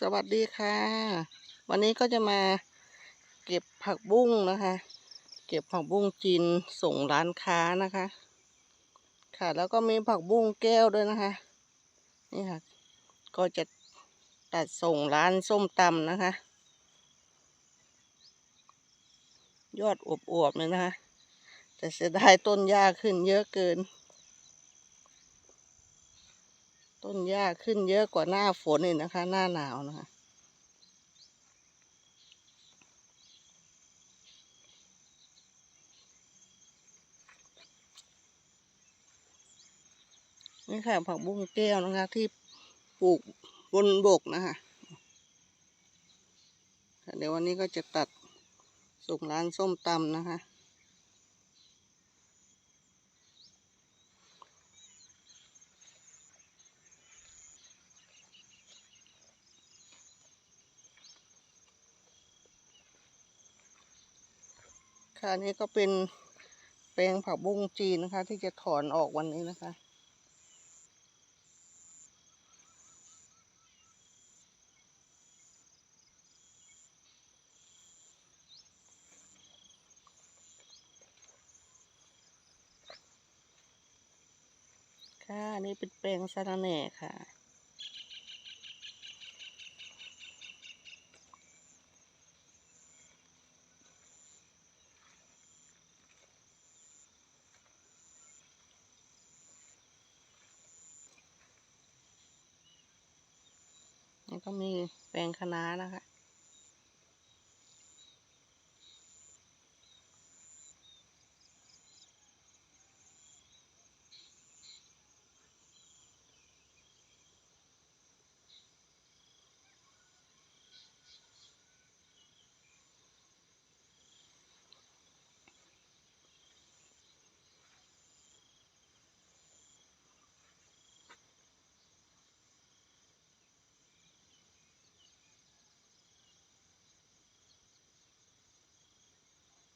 สวัสดีค่ะ วันนี้ก็จะมาเก็บผักบุ้งนะคะ เก็บผักบุ้งจีนส่งร้านค้านะคะ ค่ะแล้วก็มีผักบุ้งแก้วด้วยนะคะ นี่ค่ะ ก็จะตัดส่งร้านส้มตำนะคะ ยอดอวบๆเลยนะคะ แต่เสียดายต้นหญ้าขึ้นเยอะเกิน ต้นหญ้าขึ้นเยอะกว่าหน้าฝนอีกนะคะ หน้าหนาวนะคะนี่ค่ะผักบุ้งแก้วนะคะ ที่ปลูกบนบกนะคะเดี๋ยววันนี้ก็จะตัดส่งร้านส้มตำนะคะ ค่ะนี่ก็เป็นแปลงผักบุ้งจีนนะคะ ที่จะถอนออกวันนี้นะคะ ค่ะนี่เป็นแปลงสะระแหน่ค่ะ แล้วก็มีแปลงคะน้านะคะ